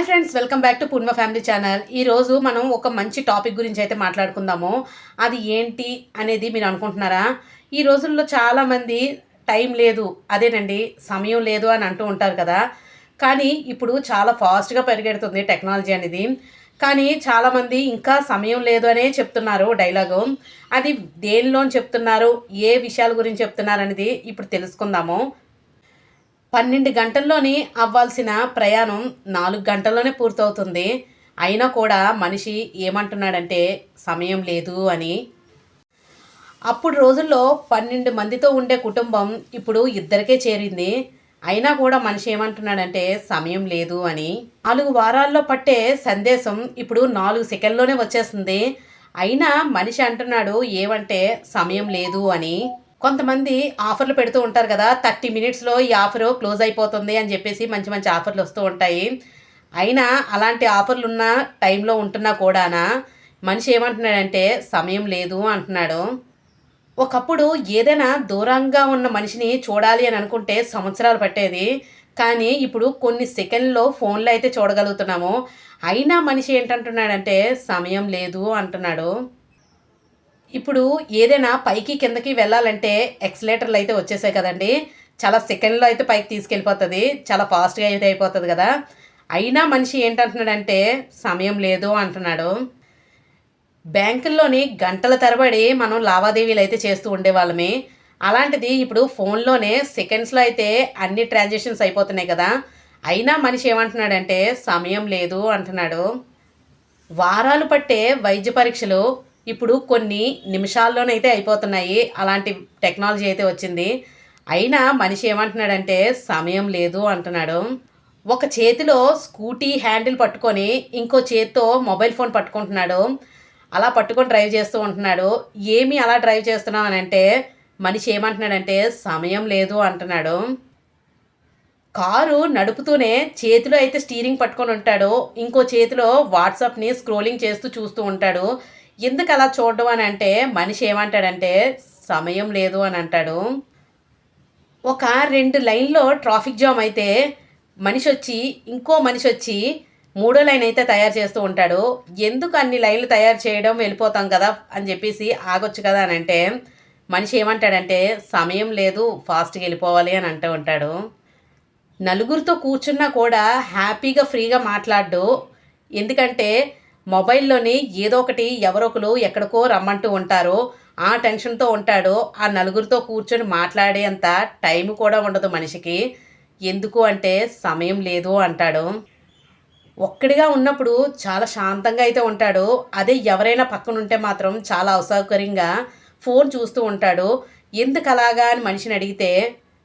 Hi friends welcome back to Purna family channel. ఈరోజు మనం ఒక మంచి టాపిక్ గురించి అయితే మాట్లాడుకుందాము. అది ఏంటి అనేది మీరు అనుకుంటున్నారా? ఈ రోజుల్లో చాలామంది టైం లేదు అదేనండి సమయం లేదు అని అంటూ ఉంటారు కదా. కానీ ఇప్పుడు చాలా ఫాస్ట్గా పరిగెడుతుంది టెక్నాలజీ అనేది. కానీ చాలామంది ఇంకా సమయం లేదు అనే చెప్తున్నారు డైలాగు. అది దేనిలో చెప్తున్నారు? ఏ విషయాల గురించి చెప్తున్నారు అనేది ఇప్పుడు తెలుసుకుందాము. పన్నెండు గంటల్లోనే అవ్వాల్సిన ప్రయాణం నాలుగు గంటల్లోనే పూర్తవుతుంది. అయినా కూడా మనిషి ఏమంటున్నాడంటే సమయం లేదు అని. అప్పుడు రోజుల్లో పన్నెండు మందితో ఉండే కుటుంబం ఇప్పుడు ఇద్దరికే చేరింది. అయినా కూడా మనిషి ఏమంటున్నాడంటే సమయం లేదు అని. నాలుగు వారాల్లో పట్టే సందేశం ఇప్పుడు నాలుగు సెకండ్లోనే వచ్చేస్తుంది. అయినా మనిషి అంటున్నాడు ఏమంటే సమయం లేదు అని. కొంతమంది ఆఫర్లు పెడుతూ ఉంటారు కదా థర్టీ మినిట్స్లో ఈ ఆఫర్ క్లోజ్ అయిపోతుంది అని చెప్పేసి మంచి మంచి ఆఫర్లు వస్తూ ఉంటాయి. అయినా అలాంటి ఆఫర్లు ఉన్న టైంలో ఉంటున్నా కూడానా మనిషి ఏమంటున్నాడంటే సమయం లేదు అంటున్నాడు. ఒకప్పుడు ఏదైనా దూరంగా ఉన్న మనిషిని చూడాలి అని అనుకుంటే సంవత్సరాలు పట్టేది. కానీ ఇప్పుడు కొన్ని సెకండ్లో ఫోన్లో అయితే చూడగలుగుతున్నాము. అయినా మనిషి ఏంటంటున్నాడంటే సమయం లేదు అంటున్నాడు. ఇప్పుడు ఏదైనా పైకి కిందకి వెళ్ళాలంటే ఎక్సలేటర్లు అయితే వచ్చేసాయి కదండి. చాలా సెకండ్లో అయితే పైకి తీసుకెళ్ళిపోతుంది. చాలా ఫాస్ట్గా అయితే అయిపోతుంది కదా. అయినా మనిషి ఏంటంటున్నాడంటే సమయం లేదు అంటున్నాడు. బ్యాంకుల్లోని గంటల తరబడి మనం లావాదేవీలు అయితే చేస్తూ ఉండేవాళ్ళమే. అలాంటిది ఇప్పుడు ఫోన్లోనే సెకండ్స్లో అయితే అన్ని ట్రాన్సాక్షన్స్ అయిపోతున్నాయి కదా. అయినా మనిషి ఏమంటున్నాడంటే సమయం లేదు అంటున్నాడు. వారాలు పట్టే వైద్య పరీక్షలు ఇప్పుడు కొన్ని నిమిషాల్లోనైతే అయిపోతున్నాయి. అలాంటి టెక్నాలజీ అయితే వచ్చింది. అయినా మనిషి ఏమంటున్నాడంటే సమయం లేదు అంటున్నాడు. ఒక చేతిలో స్కూటీ హ్యాండిల్ పట్టుకొని ఇంకో చేతితో మొబైల్ ఫోన్ పట్టుకుంటున్నాడు. అలా పట్టుకొని డ్రైవ్ చేస్తూ ఉంటున్నాడు. ఏమి అలా డ్రైవ్ చేస్తున్నావు? అని అంటే మనిషి ఏమంటున్నాడంటే సమయం లేదు అంటున్నాడు. కారు నడుపుతూనే చేతిలో అయితే స్టీరింగ్ పట్టుకొని ఉంటాడు. ఇంకో చేతిలో వాట్సాప్ని స్క్రోలింగ్ చేస్తూ చూస్తూ ఉంటాడు. ఎందుకు అలా చూడడం అని అంటే మనిషి ఏమంటాడంటే సమయం లేదు అని అంటాడు. ఒక రెండు లైన్లో ట్రాఫిక్ జామ్ అయితే మనిషి వచ్చి ఇంకో మనిషి వచ్చి మూడో లైన్ అయితే తయారు చేస్తూ ఉంటాడు. ఎందుకు అన్ని లైన్లు తయారు చేయడం వెళ్ళిపోతాం కదా అని చెప్పేసి ఆగొచ్చు కదా అని అంటే మనిషి ఏమంటాడంటే సమయం లేదు ఫాస్ట్గా వెళ్ళిపోవాలి అని అంటూ ఉంటాడు. నలుగురితో కూర్చున్నా కూడా హ్యాపీగా ఫ్రీగా మాట్లాడు ఎందుకంటే మొబైల్లోని ఏదో ఒకటి ఎవరొకరు ఎక్కడికో రమ్మంటూ ఉంటారు. ఆ టెన్షన్తో ఉంటాడు. ఆ నలుగురితో కూర్చొని మాట్లాడేంత టైం కూడా ఉండదు మనిషికి. ఎందుకు అంటే సమయం లేదు అంటాడు. ఒక్కడిగా ఉన్నప్పుడు చాలా శాంతంగా అయితే ఉంటాడు. అదే ఎవరైనా పక్కన ఉంటే మాత్రం చాలా అసౌకర్యంగా ఫోన్ చూస్తూ ఉంటాడు. ఎందుకు అలాగా అని మనిషిని అడిగితే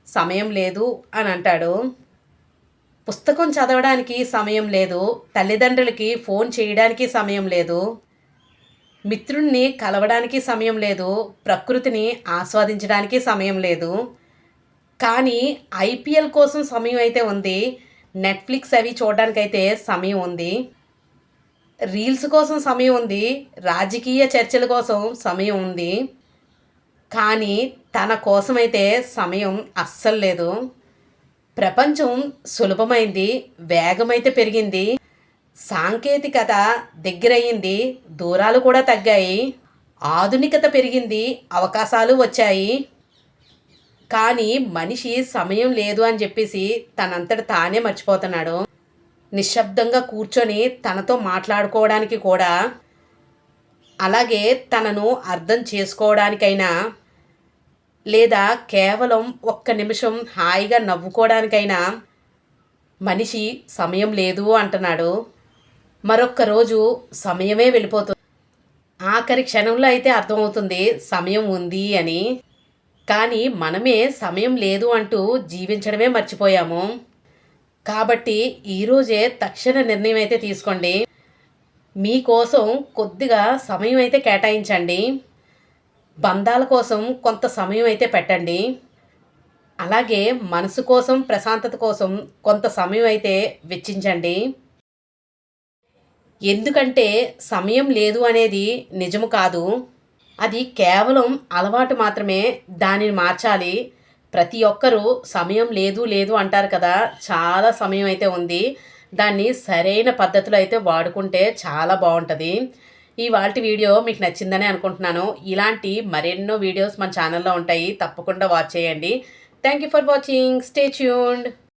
సమయం లేదు అని అంటాడు. పుస్తకం చదవడానికి సమయం లేదు తల్లిదండ్రులకి ఫోన్ చేయడానికి సమయం లేదు మిత్రుణ్ణి కలవడానికి సమయం లేదు ప్రకృతిని ఆస్వాదించడానికి సమయం లేదు. కానీ ఐపీఎల్ కోసం సమయం అయితే ఉంది నెట్ఫ్లిక్స్ అవి చూడడానికైతే సమయం ఉంది రీల్స్ కోసం సమయం ఉంది రాజకీయ చర్చల కోసం సమయం ఉంది. కానీ తన కోసమైతే సమయం అస్సలు లేదు. ప్రపంచం సులభమైంది వేగమైతే పెరిగింది సాంకేతికత దగ్గరయ్యింది దూరాలు కూడా తగ్గాయి ఆధునికత పెరిగింది అవకాశాలు వచ్చాయి. కానీ మనిషి సమయం లేదు అని చెప్పేసి తనంతట తానే మర్చిపోతున్నాడు. నిశ్శబ్దంగా కూర్చొని తనతో మాట్లాడుకోవడానికి కూడా అలాగే తనను అర్థం చేసుకోవడానికైనా లేదా కేవలం ఒక్క నిమిషం హాయిగా నవ్వుకోవడానికైనా మనిషి సమయం లేదు అంటున్నాడు. మరొక్క రోజు సమయమే వెళ్ళిపోతుంది. ఆఖరి క్షణంలో అయితే అర్థమవుతుంది సమయం ఉంది అని. కానీ మనమే సమయం లేదు అంటూ జీవించడమే మర్చిపోయాము. కాబట్టి ఈరోజే తక్షణ నిర్ణయం అయితే తీసుకోండి. మీకోసం కొద్దిగా సమయం అయితే కేటాయించండి. బంధాల కోసం కొంత సమయం అయితే పెట్టండి. అలాగే మనసు కోసం ప్రశాంతత కోసం కొంత సమయం అయితే వెచ్చించండి. ఎందుకంటే సమయం లేదు అనేది నిజము కాదు. అది కేవలం అలవాటు మాత్రమే దానిని మార్చాలి. ప్రతి ఒక్కరూ సమయం లేదు లేదు అంటారు కదా. చాలా సమయం అయితే ఉంది. దాన్ని సరైన పద్ధతిలో అయితే వాడుకుంటే చాలా బాగుంటుంది. ఈ వాల్టి వీడియో మీకు నచ్చిందని అనుకుంటున్నాను. ఇలాంటి మరెన్నో వీడియోస్ మన ఛానల్లో ఉంటాయి. తప్పకుండా వాచ్ చేయండి. Thank you for watching stay tuned